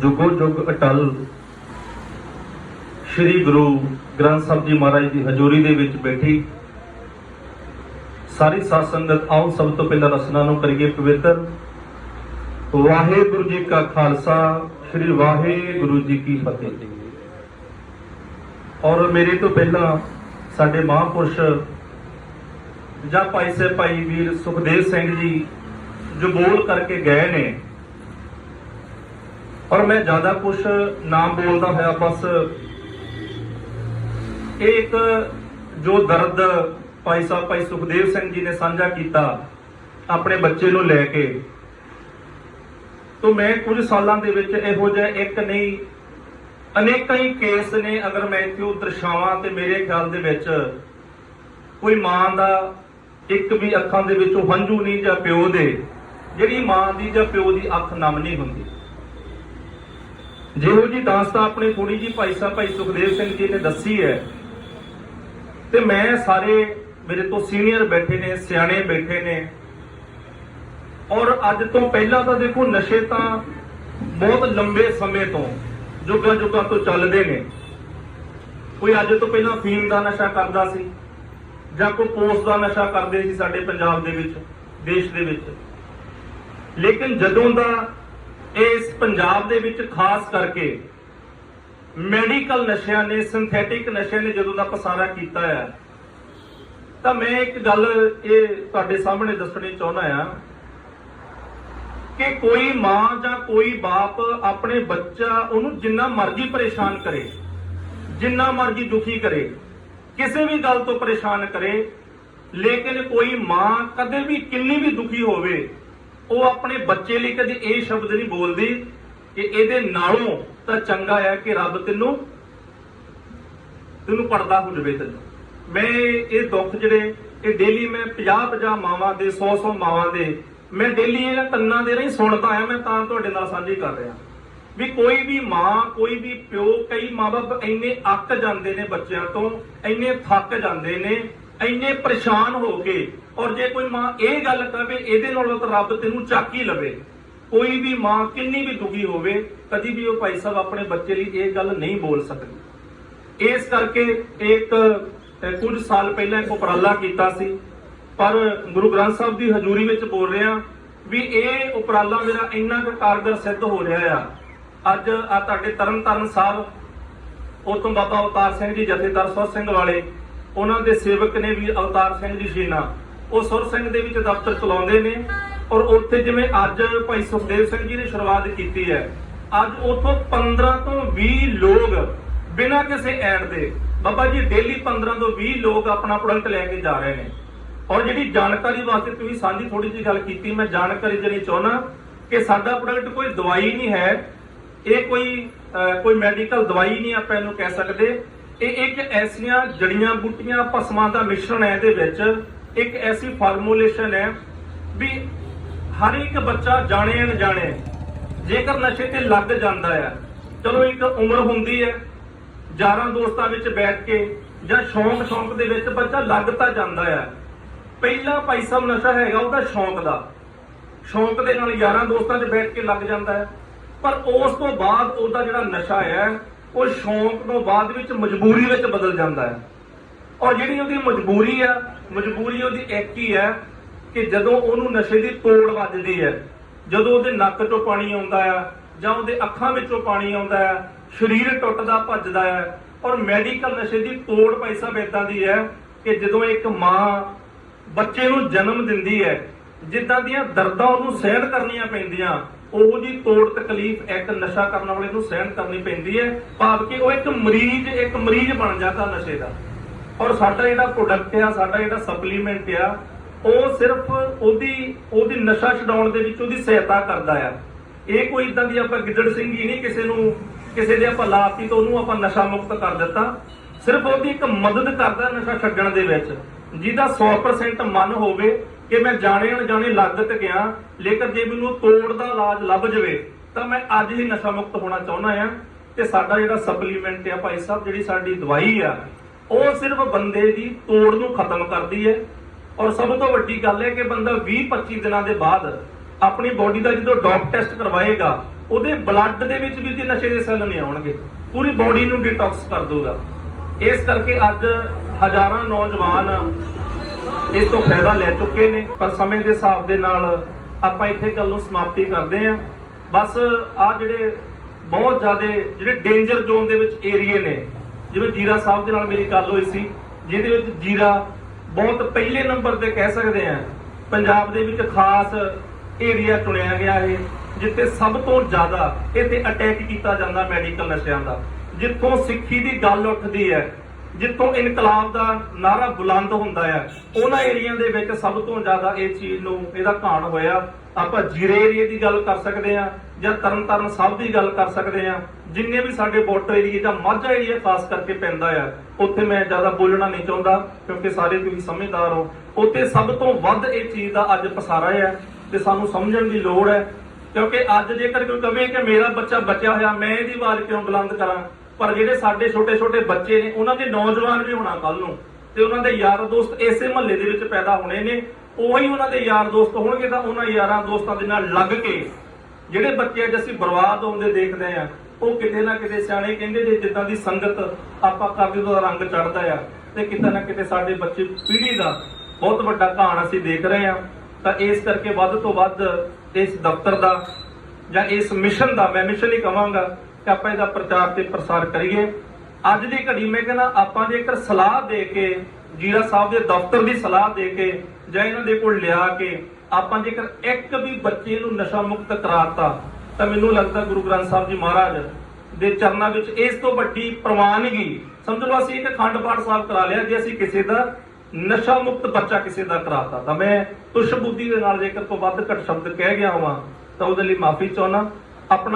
ਜੁਗੋ ਜੁਗ ਅਟਲ। ਸ੍ਰੀ ਗੁਰੂ ਗ੍ਰੰਥ ਸਾਹਿਬ ਜੀ ਮਹਾਰਾਜ ਦੀ ਹਜ਼ੂਰੀ ਦੇ ਵਿੱਚ ਬੈਠੀ। ਸਾਰੀ ਸਾਧ ਸੰਗਤ ਆਓ, ਸਭ ਤੋਂ ਪਹਿਲਾਂ ਰਸਨਾ ਨੂੰ ਕਰੀਏ ਪਵਿੱਤਰ। ਵਾਹਿਗੁਰੂ ਜੀ ਕਾ ਖਾਲਸਾ, ਸ੍ਰੀ ਵਾਹਿਗੁਰੂ ਜੀ ਕੀ ਫਤਿਹ। ਔਰ ਮੇਰੇ ਤੋਂ ਪਹਿਲਾਂ ਸਾਡੇ ਮਹਾਂਪੁਰਸ਼ ਜਾਂ ਭਾਈ ਸਾਹਿਬ, ਭਾਈ ਵੀਰ ਸੁਖਦੇਵ ਸਿੰਘ ਜੀ ਜੋ ਬੋਲ ਕਰਕੇ ਗਏ ਨੇ ਔਰ ਮੈਂ ਜ਼ਿਆਦਾ ਕੁਝ ਨਾ ਬੋਲਦਾ ਹੋਇਆ, ਬਸ ਇਹ ਇੱਕ ਜੋ ਦਰਦ ਭਾਈ ਸਾਹਿਬ, ਭਾਈ ਸੁਖਦੇਵ ਸਿੰਘ ਜੀ ਨੇ ਸਾਂਝਾ ਕੀਤਾ ਆਪਣੇ ਬੱਚੇ ਨੂੰ ਲੈ ਕੇ, ਤੋਂ ਮੈਂ ਕੁਝ ਸਾਲਾਂ ਦੇ ਵਿੱਚ ਇਹੋ ਜਿਹਾ ਇੱਕ ਨਹੀਂ, ਅਨੇਕਾਂ ਹੀ ਕੇਸ ਨੇ ਅਗਰ ਮੈਂ ਇੱਥੇ ਦਰਸਾਵਾਂ ਤੇ ਮੇਰੇ ਖਿਆਲ ਦੇ ਵਿੱਚ ਕੋਈ ਮਾਂ ਦਾ ਇੱਕ ਵੀ ਅੱਖਾਂ ਦੇ ਵਿੱਚੋਂ ਹੰਝੂ ਨਹੀਂ ਜਾਂ ਪਿਓ ਦੇ, ਜਿਹੜੀ ਮਾਂ ਦੀ ਜਾਂ ਪਿਓ ਦੀ ਅੱਖ ਨਮ ਨਹੀਂ ਹੁੰਦੀ। ਜਿਹੋ ਜੀ ਦਾਸਤਾਨ ਆਪਣੇ ਥੋੜੀ ਜੀ ਭਾਈ ਸਾਹਿਬ, ਭਾਈ ਸੁਖਦੇਵ ਸਿੰਘ ਜੀ ਨੇ ਦੱਸੀ ਹੈ। ਤੇ ਮੈਂ ਸਾਰੇ ਮੇਰੇ ਤੋਂ ਸੀਨੀਅਰ ਬੈਠੇ ਨੇ, ਸਿਆਣੇ ਬੈਠੇ ਨੇ। ਔਰ ਅੱਜ ਤੋਂ ਪਹਿਲਾਂ ਤਾਂ ਦੇਖੋ ਨਸ਼ੇ ਤਾਂ ਬਹੁਤ ਲੰਬੇ ਸਮੇਂ ਤੋਂ, ਜੁਗਾਂ ਜੁਗਾਂ ਤੋਂ ਚੱਲਦੇ ਨੇ। ਕੋਈ ਅੱਜ ਤੋਂ ਪਹਿਲਾਂ ਫੀਮ ਦਾ ਨਸ਼ਾ ਕਰਦਾ ਸੀ, ਜਾਂ ਕੋਈ ਪੋਸਟ ਦਾ ਨਸ਼ਾ ਕਰਦੇ ਸੀ ਸਾਡੇ ਪੰਜਾਬ ਦੇ ਵਿੱਚ, ਦੇਸ਼ ਦੇ ਵਿੱਚ। ਲੇਕਿਨ ਜਦੋਂ ਦਾ ਇਸ ਪੰਜਾਬ ਦੇ ਵਿੱਚ ਖਾਸ ਕਰਕੇ ਮੈਡੀਕਲ ਨਸ਼ਿਆਂ ਨੇ, ਸਿੰਥੈਟਿਕ ਨਸ਼ਿਆਂ ਨੇ ਜਦੋਂ ਦਾ ਪਸਾਰਾ ਕੀਤਾ ਹੈ, ਤਾਂ ਮੈਂ ਇੱਕ ਗੱਲ ਇਹ ਤੁਹਾਡੇ ਸਾਹਮਣੇ ਦੱਸਣੀ ਚਾਹੁੰਦਾ ਆ ਕਿ ਕੋਈ ਮਾਂ ਜਾਂ ਕੋਈ ਬਾਪ ਆਪਣੇ ਬੱਚਾ ਉਹਨੂੰ ਜਿੰਨਾ ਮਰਜ਼ੀ ਪਰੇਸ਼ਾਨ ਕਰੇ, ਜਿੰਨਾ ਮਰਜ਼ੀ ਦੁਖੀ ਕਰੇ, ਕਿਸੇ ਵੀ ਗੱਲ ਤੋਂ ਪਰੇਸ਼ਾਨ ਕਰੇ, ਲੇਕਿਨ ਕੋਈ ਮਾਂ ਕਦੇ ਵੀ ਕਿੰਨੀ ਵੀ ਦੁਖੀ ਹੋਵੇ ਉਹ ਆਪਣੇ ਬੱਚੇ ਲਈ ਕਦੇ ਇਹ ਸ਼ਬਦ ਨਹੀਂ ਬੋਲਦੀ ਕਿ ਇਹਦੇ ਨਾਲੋਂ ਤਾਂ ਚੰਗਾ ਹੈ ਕਿ ਰੱਬ ਤੈਨੂੰ ਤੈਨੂੰ ਪਰਦਾ ਹੋ ਜਵੇ ਤੈਨੂੰ। ਮੈਂ ਇਹ ਦੁੱਖ ਜਿਹੜੇ, ਇਹ ਡੇਲੀ ਮੈਂ 50 50 ਮਾਵਾਂ ਦੇ 100 100 ਮਾਵਾਂ ਦੇ, ਮੈਂ ਡੇਲੀ ਇਹਨਾਂ ਕੰਨਾਂ ਦੇ ਰਹੀ ਸੁਣਦਾ ਆ ਮੈਂ ਤਾਂ ਤੁਹਾਡੇ ਨਾਲ ਸਾਂਝੀ ਕਰ ਰਿਹਾ। ਵੀ ਕੋਈ ਵੀ ਮਾਂ, ਕੋਈ ਵੀ ਪਿਓ, ਕਈ ਮਾਪੇ ਇੰਨੇ ਅੱਕ ਜਾਂਦੇ ਨੇ ਬੱਚਿਆਂ ਤੋਂ, ਇੰਨੇ ਥੱਕ ਜਾਂਦੇ ਨੇ, ਇੰਨੇ ਪਰੇਸ਼ਾਨ ਹੋ ਕੇ ਔਰ ਜੇ ਕੋਈ ਮਾਂ ਇਹ ਗੱਲ ਕਵੇ ਇਹਦੇ ਨਾਲੋਂ ਤਾਂ ਰੱਬ ਤੈਨੂੰ ਚੱਕ ਹੀ ਲਵੇ। ਕੋਈ ਵੀ ਮਾਂ ਕਿੰਨੀ ਵੀ ਦੁਖੀ ਹੋਵੇ, ਕਦੀ ਵੀ ਉਹ ਭਾਈ ਸਾਹਿਬ ਆਪਣੇ ਬੱਚੇ ਲਈ ਇਹ ਗੱਲ ਨਹੀਂ ਬੋਲ ਸਕਦੀ। ਇਸ ਕਰਕੇ ਇੱਕ ਕੁਝ ਸਾਲ ਪਹਿਲਾਂ ਇੱਕ ਉਪਰਾਲਾ ਕੀਤਾ ਸੀ। ਪਰ ਗੁਰੂ ਗ੍ਰੰਥ ਸਾਹਿਬ ਦੀ ਹਜ਼ੂਰੀ ਵਿੱਚ ਬੋਲ ਰਿਹਾ ਵੀ ਇਹ ਉਪਰਾਲਾ ਮੇਰਾ ਇੰਨਾ ਕੁ ਕਾਰਗਰ ਸਿੱਧ ਹੋ ਰਿਹਾ ਆ। ਅੱਜ ਆ ਤੁਹਾਡੇ ਤਰਨ ਤਾਰਨ ਸਾਹਿਬ, ਉਹ ਬਾਬਾ ਅਵਤਾਰ ਸਿੰਘ ਜੀ ਜਥੇਦਾਰ ਸੁਰ ਸਿੰਘ ਵਾਲੇ, ਉਹਨਾਂ ਦੇ ਸੇਵਕ ਨੇ ਵੀ ਅਵਤਾਰ ਸਿੰਘ ਜੀ ਸ਼ੀਨਾ। ਉਹ ਸੁਰ ਸਿੰਘ ਦੇ ਵਿੱਚ ਦਫ਼ਤਰ ਚਲਾਉਂਦੇ ਨੇ ਔਰ ਉੱਥੇ ਜਿਵੇਂ ਅੱਜ ਭਾਈ ਸੁਖਦੇਵ ਸਿੰਘ ਜੀ ਨੇ ਸ਼ੁਰੂਆਤ ਕੀਤੀ ਹੈ, ਅੱਜ ਉਥੋਂ 15 ਤੋਂ 20 ਲੋਕ ਬਿਨਾਂ ਕਿਸੇ ਐਡ ਦੇ, ਬਾਬਾ ਜੀ ਡੇਲੀ 15 ਤੋਂ 20 ਲੋਕ ਆਪਣਾ ਪ੍ਰੋਡਕਟ ਲੈ ਕੇ ਜਾ ਰਹੇ ਨੇ। ਔਰ ਜਿਹੜੀ ਜਾਣਕਾਰੀ ਵਾਸਤੇ ਤੁਸੀਂ ਸਾਂਝੀ ਥੋੜੀ ਜਿਹੀ ਗੱਲ ਕੀਤੀ, ਮੈਂ ਜਾਣਕਾਰੀ ਦੇਣੀ ਚਾਹੁੰਦਾ ਕਿ ਸਾਡਾ ਪ੍ਰੋਡਕਟ ਕੋਈ ਦਵਾਈ ਨਹੀਂ ਹੈ, ਇਹ ਕੋਈ ਕੋਈ ਮੈਡੀਕਲ ਦਵਾਈ ਨਹੀਂ ਆਪਾਂ ਇਹਨੂੰ ਕਹਿ ਸਕਦੇ। ਇਹ ਇੱਕ ਐਸੀਆਂ ਜੜੀਆਂ ਬੂਟੀਆਂ ਪਸਮਾਂ ਦਾ ਮਿਸ਼ਰਣ ਹੈ ਇਹਦੇ ਵਿੱਚ ਇੱਕ ਐਸੀ ਫਾਰਮੂਲੇਸ਼ਨ ਹੈ ਵੀ ਹਰ ਇੱਕ ਬੱਚਾ ਜਾਣੇ ਅਣਜਾਣੇ ਜੇਕਰ ਨਸ਼ੇ ਤੇ ਲੱਗ ਜਾਂਦਾ ਹੈ, ਚਲੋ ਇੱਕ ਉਮਰ ਹੁੰਦੀ ਹੈ, ਯਾਰਾਂ ਦੋਸਤਾਂ ਵਿੱਚ ਬੈਠ ਕੇ ਜਾਂ ਸ਼ੌਂਕ ਸ਼ੌਂਕ ਦੇ ਵਿੱਚ ਬੱਚਾ ਲੱਗ ਤਾਂ ਜਾਂਦਾ ਹੈ। ਪਹਿਲਾ ਭਾਈ ਸਾਹਿਬ ਨਸ਼ਾ ਹੈਗਾ ਉਹਦਾ ਸ਼ੌਂਕ ਦਾ। ਸ਼ੌਂਕ ਦੇ ਨਾਲ ਯਾਰਾਂ ਦੋਸਤਾਂ 'ਚ ਬੈਠ ਕੇ ਲੱਗ ਜਾਂਦਾ ਹੈ। ਪਰ ਉਸ ਤੋਂ ਬਾਅਦ ਉਹਦਾ ਜਿਹੜਾ ਨਸ਼ਾ ਹੈ, ਉਹ ਸ਼ੌਂਕ ਤੋਂ ਬਾਅਦ ਵਿੱਚ ਮਜਬੂਰੀ ਵਿੱਚ ਬਦਲ ਜਾਂਦਾ ਹੈ। ਔਰ ਜਿਹੜੀ ਉਹਦੀ ਮਜਬੂਰੀ ਆ, ਮਜਬੂਰੀ ਉਹਦੀ ਇੱਕ ਹੀ ਹੈ ਕਿ ਜਦੋਂ ਉਹਨੂੰ ਨਸ਼ੇ ਦੀ ਤੋੜ ਵੱਜਦੀ ਹੈ, ਜਦੋਂ ਉਹਦੇ ਨੱਕ 'ਚੋਂ ਪਾਣੀ ਆਉਂਦਾ ਆ ਜਾਂ ਉਹਦੇ ਅੱਖਾਂ ਵਿੱਚੋਂ ਪਾਣੀ ਆਉਂਦਾ ਹੈ ਸਰੀਰ ਟੁੱਟਦਾ, ਭੱਜਦਾ ਹੈ ਔਰ ਮੈਡੀਕਲ ਨਸ਼ੇ ਦੀ ਤੋੜ ਭਾਈ ਸਾਹਿਬ ਇਦਾਂ ਦੀ ਹੈ ਕਿ ਜਦੋਂ ਇੱਕ ਮਾਂ ਬੱਚੇ ਨੂੰ ਜਨਮ ਦਿੰਦੀ ਹੈ, ਜਿੱਦਾਂ ਦੀਆਂ ਦਰਦਾਂ ਉਹਨੂੰ ਸਹਿਣ ਕਰਨੀਆਂ ਪੈਂਦੀਆਂ, ਉਹ ਜੀ ਤੋੜ ਤਕਲੀਫ ਇੱਕ ਨਸ਼ਾ ਕਰਨ ਵਾਲੇ ਨੂੰ ਸਹਿਣ ਕਰਨੀ ਪੈਂਦੀ ਹੈ, ਭਾਵ ਕਿ ਉਹ ਇੱਕ ਮਰੀਜ਼ ਇੱਕ ਮਰੀਜ਼ ਬਣ ਜਾਂਦਾ ਨਸ਼ੇ ਦਾ। ਔਰ ਸਾਡਾ ਜਿਹੜਾ ਪ੍ਰੋਡਕਟ ਆ, ਸਾਡਾ ਜਿਹੜਾ ਸਪਲੀਮੈਂਟ ਆ, ਉਹ ਸਿਰਫ ਉਹਦੀ ਉਹਦੀ ਨਸ਼ਾ ਛਡਾਉਣ ਦੇ ਵਿੱਚ ਉਹਦੀ ਸਹਾਇਤਾ ਕਰਦਾ ਆ। ਇਹ ਕੋਈ ਇਦਾਂ ਦੀ ਆਪਾਂ ਗਿੱਦੜ ਸਿੰਘ ਹੀ ਨਹੀਂ, ਕਿਸੇ ਨੂੰ, ਕਿਸੇ ਦੇ ਆਪਾਂ ਲਾਤੀ ਤਾਂ ਉਹਨੂੰ ਆਪਾਂ ਨਸ਼ਾ ਮੁਕਤ ਕਰ ਦਿੱਤਾ। ਸਿਰਫ ਉਹਦੀ ਇੱਕ ਮਦਦ ਕਰਦਾ ਨਸ਼ਾ ਛੱਡਣ ਦੇ ਵਿੱਚ, ਜਿਹਦਾ 100% ਮਨ ਹੋਵੇ ਕਿ ਮੈਂ ਜਾਣੇ ਅਣਜਾਣੇ ਲੱਗ ਤੇ ਗਿਆ, ਲੇਕਿਨ ਜੇ ਮੈਨੂੰ ਤੋੜ ਦਾ ਇਲਾਜ ਲੱਭ ਜਵੇ, ਤਾਂ ਮੈਂ ਅੱਜ ਹੀ ਨਸ਼ਾ ਮੁਕਤ ਹੋਣਾ ਚਾਹੁੰਦਾ ਆ। ਤੇ ਸਾਡਾ ਜਿਹੜਾ ਸਪਲੀਮੈਂਟ ਆ ਭਾਈ ਸਾਹਿਬ, ਜਿਹੜੀ ਸਾਡੀ ਦਵਾਈ ਆ ਉਹ ਸਿਰਫ ਬੰਦੇ ਦੀ ਤੋੜ ਨੂੰ ਖਤਮ ਕਰਦੀ ਹੈ। ਔਰ ਸਭ ਤੋਂ ਵੱਡੀ ਗੱਲ ਹੈ ਕਿ ਬੰਦਾ 20 25 ਦਿਨਾਂ ਦੇ ਬਾਅਦ ਆਪਣੀ ਬੋਡੀ ਦਾ ਜਦੋਂ ਡੌਪ ਟੈਸਟ ਕਰਵਾਏਗਾ, ਉਹਦੇ ਬਲੱਡ ਦੇ ਵਿੱਚ ਵੀ ਤੇ ਨਸ਼ੇ ਦੇ ਸੈੱਲ ਨਹੀਂ ਆਉਣਗੇ। ਪੂਰੀ ਬਾਡੀ ਨੂੰ ਡਿਟੌਕਸ ਕਰ ਦੂਗਾ ਇਸ ਕਰਕੇ ਅੱਜ ਹਜ਼ਾਰਾਂ ਨੌਜਵਾਨ ਇਸ ਤੋਂ ਫਾਇਦਾ ਲੈ ਚੁੱਕੇ ਨੇ। ਪਰ ਸਮੇਂ ਦੇ ਹਿਸਾਬ ਦੇ ਨਾਲ ਆਪਾਂ ਇੱਥੇ ਗੱਲ ਨੂੰ ਸਮਾਪਤੀ ਕਰਦੇ ਆਂ ਬਸ ਆ ਜਿਹੜੇ ਬਹੁਤ ਜ਼ਿਆਦਾ ਜਿਹੜੇ ਡੇਂਜਰ ਜ਼ੋਨ ਦੇ ਵਿੱਚ ਏਰੀਏ ਨੇ ਜਿਵੇਂ ਜੀਰਾ ਸਾਹਿਬ ਦੇ ਨਾਲ ਮੇਰੀ ਗੱਲ ਹੋਈ ਸੀ, ਜਿਹਦੇ ਵਿੱਚ ਜੀਰਾ ਬਹੁਤ ਪਹਿਲੇ ਨੰਬਰ ਤੇ ਕਹਿ ਸਕਦੇ ਆ, ਪੰਜਾਬ ਦੇ ਵਿੱਚ ਖਾਸ ਏਰੀਆ ਚੁਣਿਆ ਗਿਆ ਹੈ ਜਿੱਥੇ ਸਭ ਤੋਂ ਜ਼ਿਆਦਾ ਇੱਥੇ ਅਟੈਕ ਕੀਤਾ ਜਾਂਦਾ ਮੈਡੀਕਲ ਨਸ਼ਿਆਂ ਦਾ, ਜਿੱਥੋਂ ਸਿੱਖੀ ਦੀ ਗੱਲ ਉੱਠਦੀ ਹੈ ਜਿੱਥੋਂ ਇਨਕਲਾਬ ਦਾ ਨਾਰਾ ਬੁਲੰਦ ਹੁੰਦਾ ਹੈ, ਉਹਨਾਂ ਏਰੀਆ ਦੇ ਵਿੱਚ ਸਭ ਤੋਂ ਜ਼ਿਆਦਾ ਇਹ ਚੀਜ਼ ਨੂੰ ਇਹਦਾ ਘਾਣ ਹੋਇਆ। ਆਪਾਂ ਜੀਰੇ ਏਰੀਏ ਦੀ ਗੱਲ ਕਰ ਸਕਦੇ ਆ ਜਾਂ ਤਰਨਤਾਰਨ ਸਾਹਿਬ ਦੀ ਗੱਲ ਕਰ ਸਕਦੇ ਆ ਜਿੰਨੇ ਵੀ ਸਾਡੇ ਬਾਰਡਰ ਏਰੀਏ ਜਾਂ ਮਾਝਾ ਏਰੀਆ ਖਾਸ ਕਰਕੇ ਪੈਂਦਾ ਆ, ਉੱਥੇ ਮੈਂ ਜ਼ਿਆਦਾ ਬੋਲਣਾ ਨਹੀਂ ਚਾਹੁੰਦਾ, ਕਿਉਂਕਿ ਸਾਰੇ ਤੁਸੀਂ ਸਮਝਦਾਰ ਹੋ। ਉੱਥੇ ਸਭ ਤੋਂ ਵੱਧ ਇਹ ਚੀਜ਼ ਦਾ ਅੱਜ ਪਸਾਰਾ ਹੈ ਤੇ ਸਾਨੂੰ ਸਮਝਣ ਦੀ ਲੋੜ ਹੈ। ਕਿਉਂਕਿ ਅੱਜ ਜੇਕਰ ਕੋਈ ਕਵੇ ਕਿ ਮੇਰਾ ਬੱਚਾ ਬਚਿਆ ਹੋਇਆ, ਮੈਂ ਇਹਦੀ ਆਵਾਜ਼ ਕਿਉਂ ਬੁਲੰਦ ਕਰਾਂ? ਪਰ ਜਿਹੜੇ ਸਾਡੇ ਛੋਟੇ ਛੋਟੇ ਬੱਚੇ ਨੇ, ਉਹਨਾਂ ਦੇ ਨੌਜਵਾਨ ਵੀ ਹੋਣਾ ਕੱਲ ਨੂੰ ਤੇ ਉਹਨਾਂ ਦੇ ਯਾਰ ਦੋਸਤ ਇਸੇ ਮਹੱਲੇ ਦੇ ਵਿੱਚ ਪੈਦਾ ਹੋਣੇ ਨੇ, ਉਹੀ ਉਹਨਾਂ ਦੇ ਯਾਰ ਦੋਸਤ ਹੋਣਗੇ ਤਾਂ ਉਹਨਾਂ ਯਾਰਾਂ ਦੋਸਤਾਂ ਦੇ ਨਾਲ ਲੱਗ ਕੇ ਜਿਹੜੇ ਬੱਚੇ ਅੱਜ ਅਸੀਂ ਬਰਬਾਦ ਹੁੰਦੇ ਦੇਖਦੇ ਆ ਉਹ ਕਿਤੇ ਨਾ ਕਿਤੇ ਸਿਆਣੇ ਕਹਿੰਦੇ ਜੇ ਜਿੱਦਾਂ ਦੀ ਸੰਗਤ ਆਪਾਂ ਕਰਦੇ ਤਾਂ ਰੰਗ ਚੜਦਾ ਆ ਤੇ ਕਿਤੇ ਨਾ ਕਿਤੇ ਸਾਡੇ ਬੱਚੇ ਪੀੜ੍ਹੀ ਦਾ ਬਹੁਤ ਵੱਡਾ ਘਾਣ ਅਸੀਂ ਦੇਖ ਰਹੇ ਆ ਤਾਂ ਇਸ ਕਰਕੇ ਵੱਧ ਤੋਂ ਵੱਧ ਇਸ ਦਫ਼ਤਰ ਦਾ ਜਾਂ ਇਸ ਮਿਸ਼ਨ ਦਾ ਮੈਂ ਮਿਸ਼ਨ ਹੀ ਕਵਾਂਗਾ ਕਿ ਆਪਾਂ ਇਹਦਾ ਪ੍ਰਚਾਰ ਤੇ ਪ੍ਰਸਾਰ ਕਰੀਏ। ਅੱਜ ਦੀ ਘੜੀ ਮੈਂ ਕਹਿੰਦਾ ਆਪਾਂ ਜੇਕਰ ਸਲਾਹ ਦੇ ਕੇ, ਜੀਰਾ ਸਾਹਿਬ ਦੇ ਦਫ਼ਤਰ ਦੀ ਸਲਾਹ ਦੇ ਕੇ ਜਾਂ ਇਹਨਾਂ ਦੇ ਕੋਲ ਲਿਆ ਕੇ ਆਪਾਂ ਜੇਕਰ ਇੱਕ ਵੀ ਬੱਚੇ ਨੂੰ ਨਸ਼ਾ ਮੁਕਤ ਕਰਾਤਾ, ਤਾਂ ਮੈਨੂੰ ਲੱਗਦਾ ਗੁਰੂ ਗ੍ਰੰਥ ਸਾਹਿਬ ਜੀ ਮਹਾਰਾਜ ਦੇ ਚਰਨਾਂ ਵਿੱਚ ਇਸ ਤੋਂ ਵੱਡੀ ਪ੍ਰਵਾਨਗੀ, ਸਮਝ ਲਓ ਅਸੀਂ ਇੱਕ ਅਖੰਡ ਪਾਠ ਸਾਹਿਬ ਕਰਾ ਲਿਆ ਜੇ ਅਸੀਂ ਕਿਸੇ ਦਾ ਨਸ਼ਾ ਮੁਕਤ ਬੱਚਾ ਕਿਸੇ ਦਾ ਕਰਾਤਾ। ਤਾਂ ਮੈਂ ਤੁਸ਼ ਬੁੱਧੀ ਦੇ ਨਾਲ ਜੇਕਰ ਤੋਂ ਵੱਧ ਘੱਟ ਸ਼ਬਦ ਕਹਿ ਗਿਆ ਹਾਂ ਤਾਂ ਉਹਦੇ ਲਈ ਮਾਫੀ ਚਾਹਣਾ ਆਪਣਾ